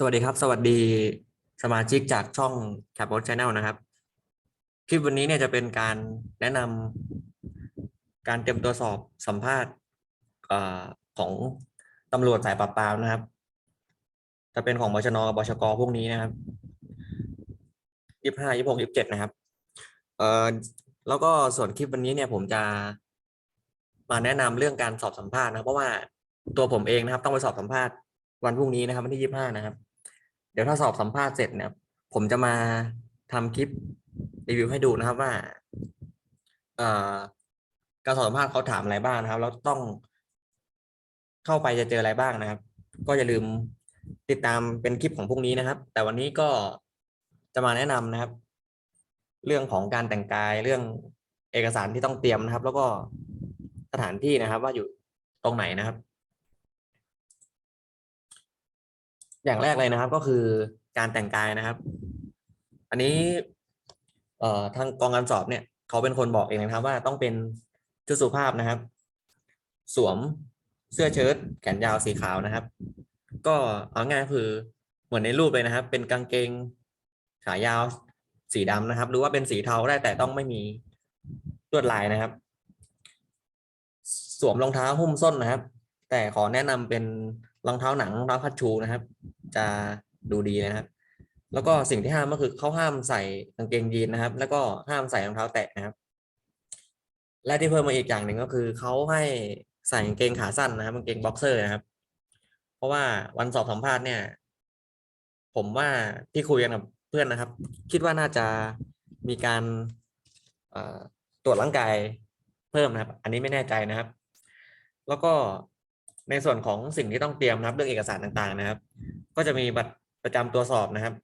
สวัสดีครับ สวัสดีสมาชิกจากช่อง c a p o t Channel นะครับ คลิปวันนี้เนี่ยจะเป็นการแนะนำการเตรียมตัวสอบสัมภาษณ์ของตำรวจสายปราบปรามนะครับ จะเป็นของบชนกับบชกพวกนี้นะครับยี่ห้ายี่หกยี่เจ็ดนะครับเอ่อแล้วก็ส่วนคลิปวันนี้เนี่ยผมจะมาแนะนำเรื่องการสอบสัมภาษณ์นะเพราะว่าตัวผมเองนะครับ ต้องไปสอบสัมภาษณ์วันพรุ่งนี้นะครับวันที่ยี่ห้านะครับ ดี๋ยวถ้าสอบสัมภาษณ์เสร็จเนี่ยผมจะมาทำคลิปรีวิวให้ดูนะครับว่าการสอบสัมภาษณ์เขาถามอะไรบ้างนะครับแล้วต้องเข้าไปจะเจออะไรบ้างนะครับ ก็อย่าลืมติดตามเป็นคลิปของพวกนี้นะครับ แต่วันนี้ก็จะมาแนะนำนะครับ เรื่องของการแต่งกายเรื่องเอกสารที่ต้องเตรียมนะครับ แล้วก็สถานที่นะครับ ว่าอยู่ตรงไหนนะครับ อย่างแรกเลยนะครับก็คือการแต่งกายนะครับ อันนี้เอ่อทางกองการสอบเนี่ย เขาเป็นคนบอกเองนะครับ ว่าต้องเป็นชุดสุภาพนะครับ สวมเสื้อเชิ้ตแขนยาวสีขาวนะครับ ก็เอาง่ายคือเหมือนในรูปเลยนะครับ เป็นกางเกงขายาวสีดำนะครับ หรือว่าเป็นสีเทาได้แต่ต้องไม่มีลวดลายนะครับ สวมรองเท้าหุ้มส้นนะครับ แต่ขอแนะนำเป็น รองเท้าหนังรองเท้าคัชชูนะครับ จะดูดีนะครับ แล้วก็สิ่งที่ห้ามก็คือเขาห้ามใส่กางเกงยีนนะครับ แล้วก็ห้ามใส่รองเท้าแตะนะครับ และที่เพิ่มมาอีกอย่างหนึ่งก็คือเขาให้ใส่กางเกงขาสั้นนะครับกางเกงบ็อกเซอร์นะครับ เพราะว่าวันสอบสัมภาษณ์เนี่ย ผมว่าที่คุยกันกับเพื่อนนะครับ คิดว่าน่าจะมีการตรวจร่างกายเพิ่มนะครับ อันนี้ไม่แน่ใจนะครับ แล้วก็ ในส่วนของสิ่งที่ต้องเตรียมนะครับ เรื่องเอกสารต่างๆนะครับ ก็จะมีบัตรประจำตัวสอบนะครับ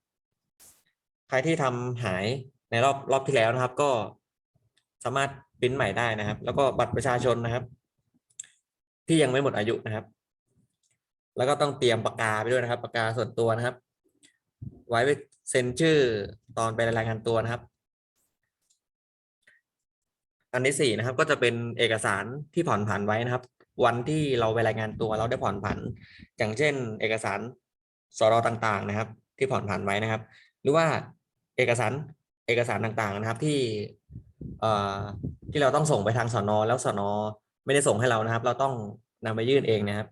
ใครที่ทำหายในรอบรอบที่แล้วนะครับ ก็สามารถปริ้นใหม่ได้นะครับ แล้วก็บัตรประชาชนนะครับ ที่ยังไม่หมดอายุนะครับ แล้วก็ต้องเตรียมปากกาไปด้วยนะครับปากกาส่วนตัวนะครับ ไว้เซ็นชื่อตอนไปรายงานตัวนะครับอันที่สี่นะครับก็จะเป็นเอกสารที่ผ่อนผันไว้นะครับ วันที่เราไปรายงานตัวเราได้ผ่อนผัน อย่างเช่น เอกสารสรต่างๆ นะครับ ที่ผ่อนผันไว้นะครับ หรือว่าเอกสารเอกสารต่างๆนะครับที่เอ่อที่เราต้องส่งไปทางสอนแล้วสอนไม่ได้ส่งให้เรานะครับ เราต้องนำไปยื่นเองนะครับ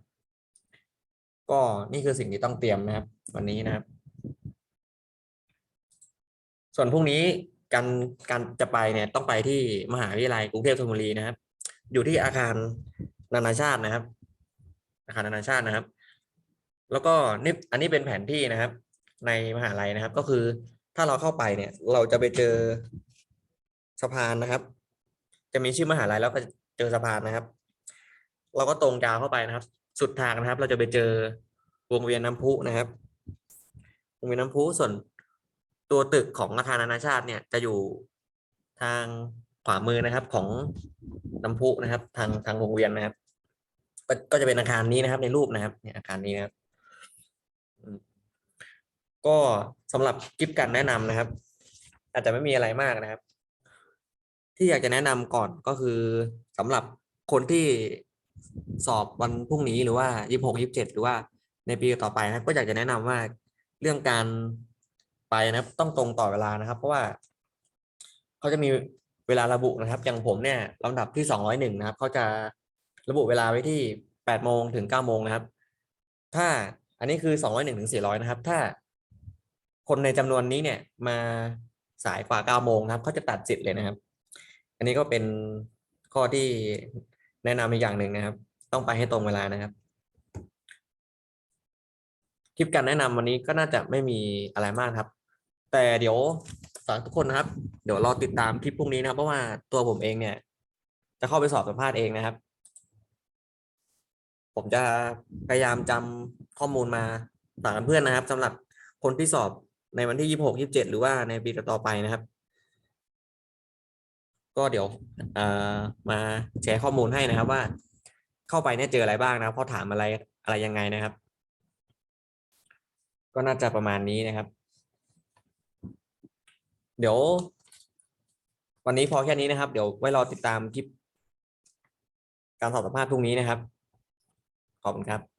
ก็นี่คือสิ่งที่ต้องเตรียมนะครับ วันนี้นะครับ ส่วนพรุ่งนี้การการจะไปเนี่ยต้องไปที่มหาวิทยาลัยกรุงเทพธนบุรีนะครับ อยู่ที่อาคาร นานาชาตินะครับอาคารนานาชาตินะครับ แล้วก็นี่อันนี้เป็นแผนที่นะครับ ในมหาลัยนะครับ ก็คือถ้าเราเข้าไปเนี่ย เราจะไปเจอสะพานนะครับ จะมีชื่อมหาลัยแล้วก็เจอสะพานนะครับ เราก็ตรงยาวเข้าไปนะครับ สุดทางนะครับ เราจะไปเจอวงเวียนน้ำพุนะครับวงเวียนน้ำพุส่วนตัวตึกของอาคารนานาชาติเนี่ยจะอยู่ทางขวามือนะครับของน้ำพุนะครับ ทางทางวงเวียนนะครับ ก็ก็จะเป็นอาคารนี้นะครับ ในรูปนะครับเนี่ยอาคารนี้นะครับ ก็สำหรับคลิปการแนะนำนะครับ อาจจะไม่มีอะไรมากนะครับ ที่อยากจะแนะนำก่อนก็คือสำหรับคนที่สอบวันพรุ่งนี้หรือว่ายี่สิบหกยี่เจ็ดหรือว่าในปีต่อไปนะก็อยากจะแนะนำว่าเรื่องการไปนะครับ ต้องตรงต่อเวลานะครับ เพราะว่าเขาจะมีเวลาระบุนะครับ อย่างผมเนี่ยลำดับที่สองร้อยหนึ่งนะครับเขาจะ ระบุเวลาไว้ที่แปดโมงถึงเก้าโมงนะครับ ถ้าอันนี้คือสองร้อยหนึ่งถึงสี่ร้อยนะครับ ถ้าคนในจำนวนนี้เนี่ยมาสายกว่าเก้าโมงนะครับเขาจะตัดสิทธิ์เลยนะครับ อันนี้ก็เป็นข้อที่แนะนำอีกอย่างหนึ่งนะครับ ต้องไปให้ตรงเวลานะครับ คลิปการแนะนำวันนี้ก็น่าจะไม่มีอะไรมากครับ แต่เดี๋ยวฝากทุกคนนะครับ เดี๋ยวรอติดตามคลิปพรุ่งนี้นะครับเพราะว่าตัวผมเองเนี่ย จะเข้าไปสอบสัมภาษณ์เองนะครับ ผมจะพยายามจำข้อมูลมาฝากเพื่อนนะครับสำหรับคนที่สอบในวันที่ยี่หกยี่เจ็ดหรือว่าในปีต่อไปนะครับ ก็เดี๋ยวมาแชร์ข้อมูลให้นะครับว่า เข้าไปเนี่ยเจออะไรบ้างนะครับเขาถามอะไรอะไรยังไงนะครับ ก็น่าจะประมาณนี้นะครับ เดี๋ยว วันนี้พอแค่นี้นะครับ เดี๋ยวไว้รอติดตามคลิปการสอบสัมภาษณ์พรุ่งนี้นะครับ ขอบคุณครับ